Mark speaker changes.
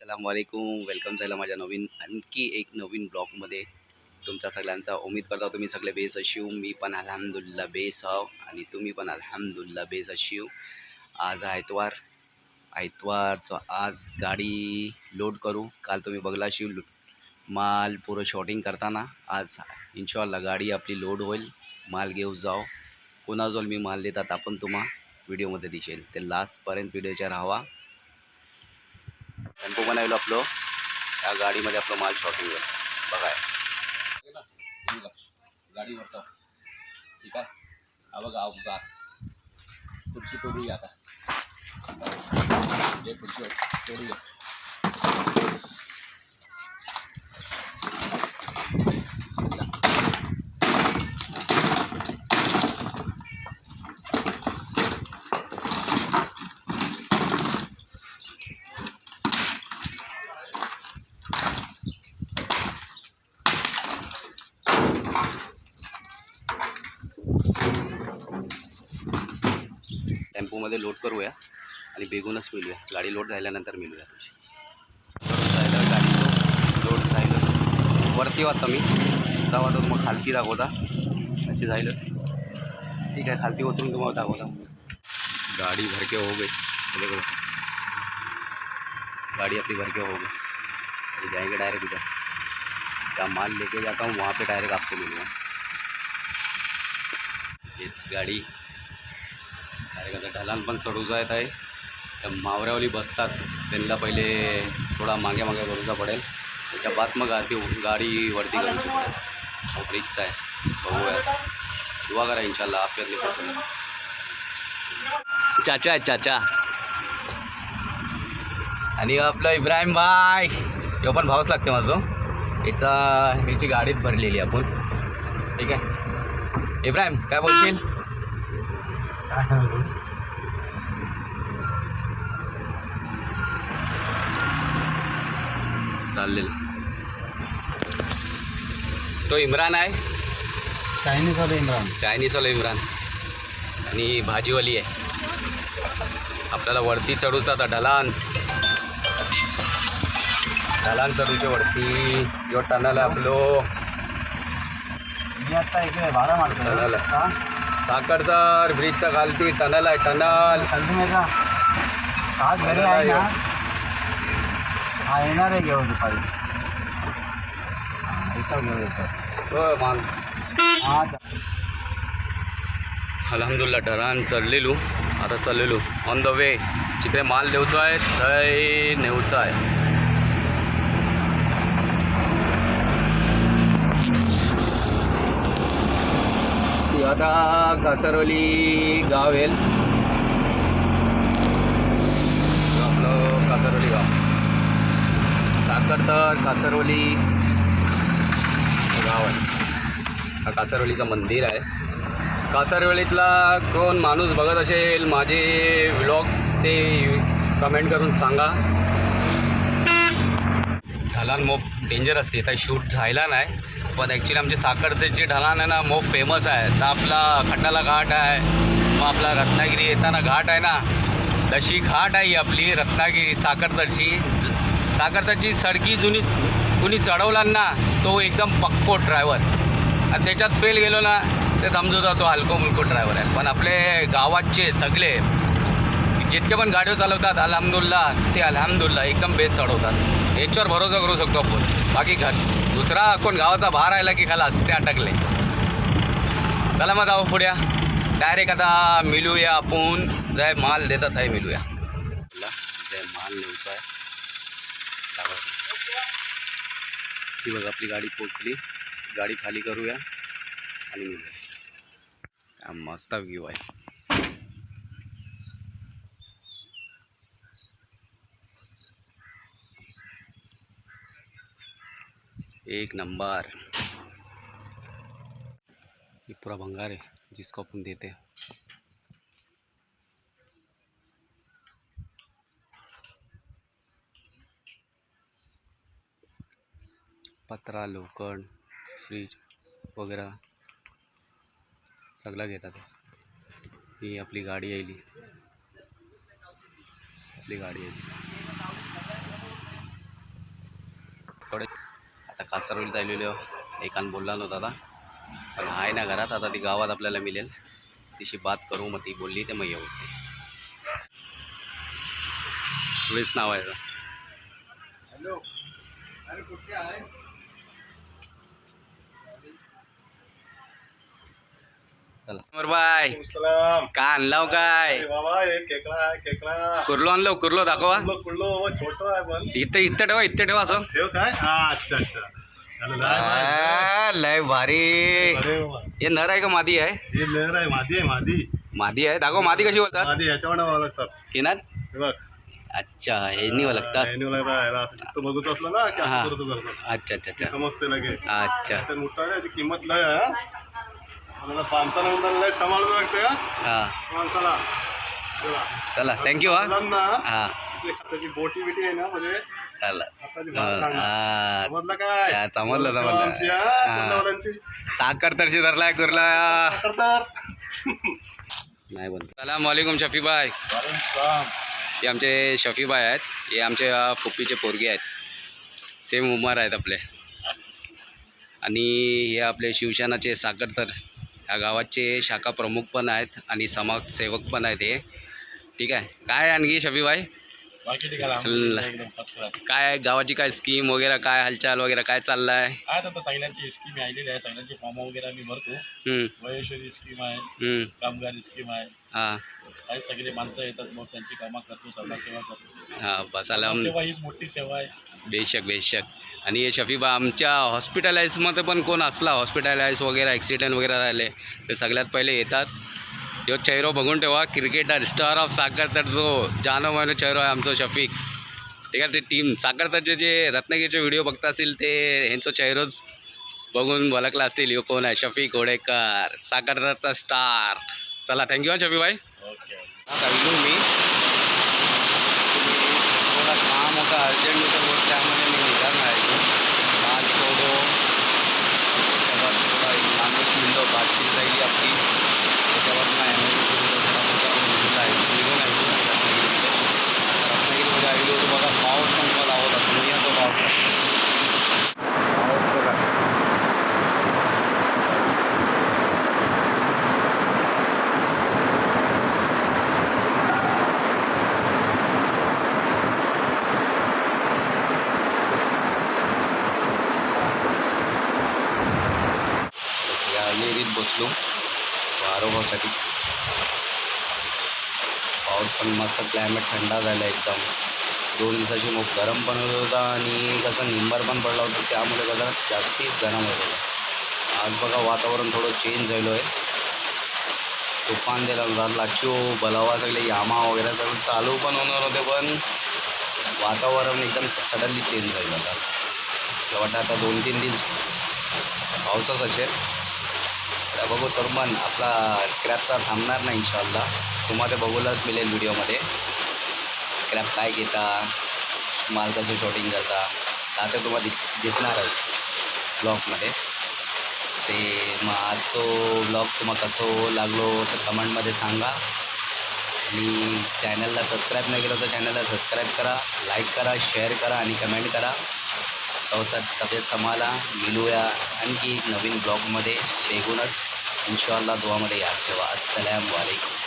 Speaker 1: असलामकुम welcome. झालं माझ्या नवीन आणखी एक नवीन ब्लॉगमध्ये. तुमचा सगळ्यांचा उमेद करता तुम्ही सगळे बेस अशिव. मी पण अल्हम्दुलिल्ला बेस आहो आणि तुम्ही पण अल्हम्दुलिल्ला बेस अशिव. आज आयतवार. आयतवारचं आज गाडी लोड करू. काल तुम्ही बघला शिव माल पुरं शॉटिंग करताना. आज इन्शॉल्ला गाडी आपली लोड होईल. माल घेऊ जाओ. कोणाजवळ मी माल देतात आपण तुम्हा व्हिडिओमध्ये दिसेल. ते लास्टपर्यंत व्हिडिओच्या राहावा. टेंपो बनवलं आपलं गाड़ी गाडीमध्ये आपलं माल शॉपिंग होईल. बघाय. गाडी भरत ठीक है हा बघा अवजार खुर्ची तोडूया आता. खुर्ची तोडूया. टेम्पोमध्ये लोड करूया आणि बेगूनच मिळूया गाडी लोड झाल्यानंतर मिळूया तुझी झालं गाडीचं लोड झालं. वरती वाटतं मी. जावा तर मग खालती दाखवता. असे झालं. ठीक आहे खालती उतरून तुम्हाला दाखवता. गाड़ी भरके हो गई. गाड़ी अपनी भरके हो गई. आणि जाएंगे डायरेक्ट उधर क्या माल लेके जाता हूँ वहाँ पे डायरेक्ट आपको मिलूँगा ये गाडी डायरेक्ट आता ढलान पण चढूचा येत आहे. तर मावऱ्यावली बसतात. त्यांना पहिले थोडा मागे मागे करूचा पडेल. त्याच्या बाद मग आरती गाडी वरती करूची पडेल रिक्स आहे. बघूया. दुवा करा इन्शाल्ला आफियतली चाचा आहे चाचा. आणि आपलं इब्राहिम बाय तो पण भावच लागते माझं. याचा ह्याची गाडीत भरलेली आपण. ठीक आहे. इब्राहिम काय बोलशील? चालेल तो इम्रान आहे?
Speaker 2: चायनीज वाले इम्रान.
Speaker 1: चायनीजवाला इम्रान. आणि भाजीवाली आहे. आपल्याला वरती चढूचा आता ढलान. ढलान चढूच्या वरती. जो टनल आपलो.
Speaker 2: मी आता इकडे भाडा मारतो
Speaker 1: टनल आहे साखरतर ब्रिजच्या खालती टनल आहे टनल.
Speaker 2: संजीमेचा आज घरी आहे ना? हा येणार आहे घेऊन दुपारी. हा, येतो.
Speaker 1: हो मान
Speaker 2: हा
Speaker 1: अलहमदुल्ला ढलान चढलेलो. आता चाललेलो ऑन द वे जिकडे माल देऊचा आहे थंय नेऊचा आहे ती आता कासारवली गाव येईल. आपलं कासारवली गाव. साखर तर कासारवली गाव आहे. हा कासारवलीचं मंदिर आहे. कासारवलीतला कोण माणूस बघत असेल माझे व्लॉग्स ते कमेंट करून सांगा. ढलान मोप डेंजर असते तर शूट झाला नाही. पण ॲक्च्युली आमचे साखरतेचे ढलान आहे ना मोप फेमस आहे. तर आपला खंडाला घाट आहे. मग आपला रत्नागिरी येताना घाट आहे ना तशी घाट आहे आपली रत्नागिरी साखरतरची साखरतरची सडकी जुनी कुणी चढवला ना तो एकदम पक्को ड्रायव्हर आणि त्याच्यात फेल गेलो ना ते समजू जातो हलको मुलको ड्रायव्हर आहे. पण आपले गावाचे सगळे जितके पण गाड्या चालवतात अलहमदुल्ला ते अलहमदुल्ला एकदम बेस चढवतात. याच्यावर भरोसा करू शकतो आपण. बाकी घर. दुसरा कोण गावाचा बाहेर राहिला की खालास ते अटकले. चला मग जाऊ पुढ्या. डायरेक्ट आता मिळूया आपण. जय माल देतात आहे मिळूया जय माल नेऊचा आहे. ती बघ आपली गाडी पोचली. गाडी खाली करूया आणि मिळूया मस्त व्ह्यू आहे. एक नंबर। ये पूरा भंगार है, जिसको अपन देते हैं। पत्रा लोखंड फ्रीज वगैरे सगळं घेतात ही आपली गाडी आली आपली गाडी आली थोडे आता एकान बोलला नव्हता आता. पण आहे ना घरात आता ती गावात आपल्याला मिळेल. तिशी बात करू मग ती बोलली ते मग येऊ. वीस नाव आहे
Speaker 2: हॅलो. अरे कुठे आहे?
Speaker 1: चला. बाय
Speaker 2: सलाम.
Speaker 1: का आणलाव काय?
Speaker 2: हे
Speaker 1: कुर्लो आणलो कुर्लो दाखवा.
Speaker 2: पण.
Speaker 1: इथं इथं ठेवा इथं ठेवा असं.
Speaker 2: हा अच्छा अच्छा.
Speaker 1: लय भारी. हे नर आहे का मादी आहे?
Speaker 2: ही लहर आहे मादी आहे मादी.
Speaker 1: मादी आहे? दाखव मादी कशी बोलतात?
Speaker 2: मादी
Speaker 1: किनार
Speaker 2: हे
Speaker 1: अच्छा हे ओळखतात.
Speaker 2: ह्याला असं चित्त बघत असलं ना
Speaker 1: हा. अच्छा अच्छा अच्छा.
Speaker 2: समजते लगे
Speaker 1: अच्छा.
Speaker 2: किंमत लय आहे. आपल्याला माणसाला म्हणताना लय सांभाळून लागते हा माणसाला तेव्हा.
Speaker 1: चला थँक्यू हा
Speaker 2: मुलांना
Speaker 1: हा
Speaker 2: आपली हाताची बोटी बिटी आहे ना म्हणजे
Speaker 1: चला
Speaker 2: हाताची भात खाणं.
Speaker 1: हा.
Speaker 2: समजलं काय
Speaker 1: हा, समजलं.
Speaker 2: आमची, हा,
Speaker 1: हा. साखर तरशी धरलाय कुर्ला. नाही बनत सलाम वालेकुम शफीबाई हे आमचे शफीबाई आहेत हे आमचे अ, फुप्पीचे पोरगे आहेत सेम उमर आहेत आपले आणि हे आपले शिवसेनाचे साखरतर ह्या गावाचे शाखा प्रमुख पण आहेत आणि समाजसेवक पण आहेत हे. ठीक आहे. काय आणखी शफीबाई काय गावाची काय स्कीम वगैरे काय हालचाल वगैरे काय चाललं आहे
Speaker 3: आहेत आता सगळ्यांची स्कीम आलेली आहे. सगळ्यांचे फॉर्म वगैरे भरतो. वयश्वरी स्कीम आहे. कामगार स्कीम आहे.
Speaker 1: हां.
Speaker 3: काही सगळे माणसं येतात मग त्यांची कामं करतो समाजसेवा करतो.
Speaker 1: हां बस आला.
Speaker 3: सेवा हीच मोठी सेवा आहे.
Speaker 1: बेशक बेशक. आणि हे शफीबा आमच्या हॉस्पिटलाइजमध्ये पण कोण असला हॉस्पिटलाइज वगैरे ॲक्सिडेंट वगैरे राहिले ते सगळ्यात पहिले येतात. यो चेहरो बघून ठेवा क्रिकेटर स्टार ऑफ साखरतर जो जानो मानो चेहरो आहे आमचा शफीक. ठीक आहे ते टीम साखरतरचे जे रत्नागिरीचे व्हिडिओ बघता असतील ते ह्यांचं चेहरोच बघून ओळखला असतील यो कोण आहे? शफीक घोडेकर साखरतरचा स्टार चला थँक्यू शफीबाई
Speaker 3: ओके
Speaker 1: राहिलो मी. थोडा काम होता अर्जंट होतं बोल त्यामध्ये मी निघाला इथून आज थोडं त्याच्यावर थोडा एक माणूस मिळलो बातचीत राहिली आपली त्याच्यावर मग निघून आहे निघून आहे इथून रत्नागिरीमध्ये आता रत्नागिरीमध्ये आलेलो होतो बघा पाऊस पण मला आवडला तुम्ही तो पाऊस पाऊस बघा या पोचलो बसलो पाऊस पण मस्त क्लायमेट थंडा झाला एकदम. दोन दिवसाची मग गरम पण होत होता आणि कसं निंबार पण पडला होता त्यामुळे कसं जास्तीच गरम होत होता. आज बघा वातावरण थोडं चेंज झालं आहे तुफान दिला होता लाचो बलावा सगळे यामा वगैरे सगळं चालू पण होणार होते पण वातावरण एकदम सडनली चेंज झालं होता मला वाटतं आता दोन तीन दिवस पावसाच असेल बघू तर आपला स्क्रॅपचा थांबणार नाही इन्शाल्ला तुम्हाला बघूलाच मिळेल व्हिडिओमध्ये. स्क्रॅप काय घेता माल कसं शॉटिंग करता आता तुम्हाला दि दिसणारच ब्लॉगमध्ये ते मग आजचो ब्लॉग तुम्हाला कसं लागलो तर कमेंटमध्ये सांगा. आणि चॅनलला सबस्क्राईब नाही केलं तर चॅनलला सबस्क्राईब करा लाईक करा शेअर करा आणि कमेंट करा. पावसात तब्येत सांभाळा मिळूया आणखी नवीन ब्लॉगमध्ये बेगूनच इन्शॉल्ला दुवामध्ये याद ठेवा अस्सलाम वालेकुम